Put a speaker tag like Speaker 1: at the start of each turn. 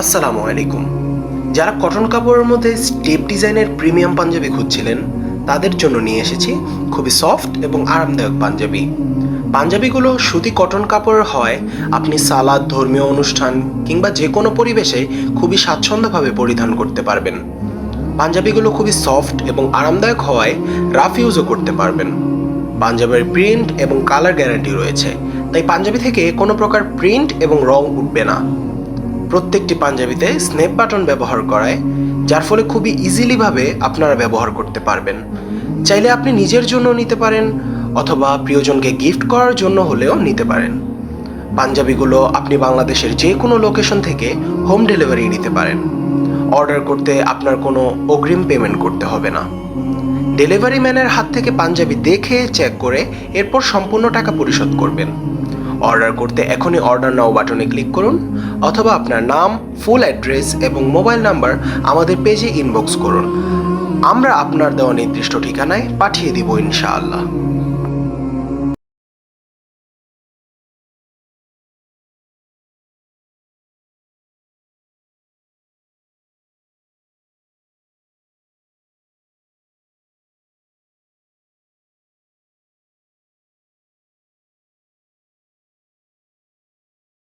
Speaker 1: আসসালামু আলাইকুম। যারা কটন কাপড়ের মধ্যে স্টেপ ডিজাইনের প্রিমিয়াম পাঞ্জাবি খুঁজছিলেন, তাদের জন্য নিয়ে এসেছি খুবই সফট এবং আরামদায়ক পাঞ্জাবি। পাঞ্জাবিগুলো সুতি কটন কাপড়ের হয়, আপনি সালাদ, ধর্মীয় অনুষ্ঠান কিংবা যে কোনো পরিবেশে খুবই স্বাচ্ছন্দ্যভাবে পরিধান করতে পারবেন। পাঞ্জাবিগুলো খুবই সফট এবং আরামদায়ক হওয়ায় রাফ ইউজও করতে পারবেন। পাঞ্জাবের প্রিন্ট এবং কালার গ্যারান্টি রয়েছে, তাই পাঞ্জাবি থেকে কোনো প্রকার প্রিন্ট এবং রং উঠবে না। প্রত্যেকটি পাঞ্জাবিতে স্নেপ বাটন ব্যবহার করায়, যার ফলে খুবই ইজিলিভাবে আপনারা ব্যবহার করতে পারবেন। চাইলে আপনি নিজের জন্য নিতে পারেন, অথবা প্রিয়জনকে গিফট করার জন্য হলেও নিতে পারেন। পাঞ্জাবিগুলো আপনি বাংলাদেশের যে কোনো লোকেশন থেকে হোম ডেলিভারি নিতে পারেন। অর্ডার করতে আপনার কোনো অগ্রিম পেমেন্ট করতে হবে না। ডেলিভারি ম্যানের হাত থেকে পাঞ্জাবি দেখে চেক করে, এরপর সম্পূর্ণ টাকা পরিশোধ করবেন। অর্ডার করতে এখনই অর্ডার নাও বাটনে ক্লিক করুন, অথবা আপনার নাম, ফুল অ্যাড্রেস এবং মোবাইল নাম্বার আমাদের পেজে ইনবক্স করুন। আমরা আপনার দেওয়া নির্দিষ্ট ঠিকানায় পাঠিয়ে দিব ইনশাআল্লাহ।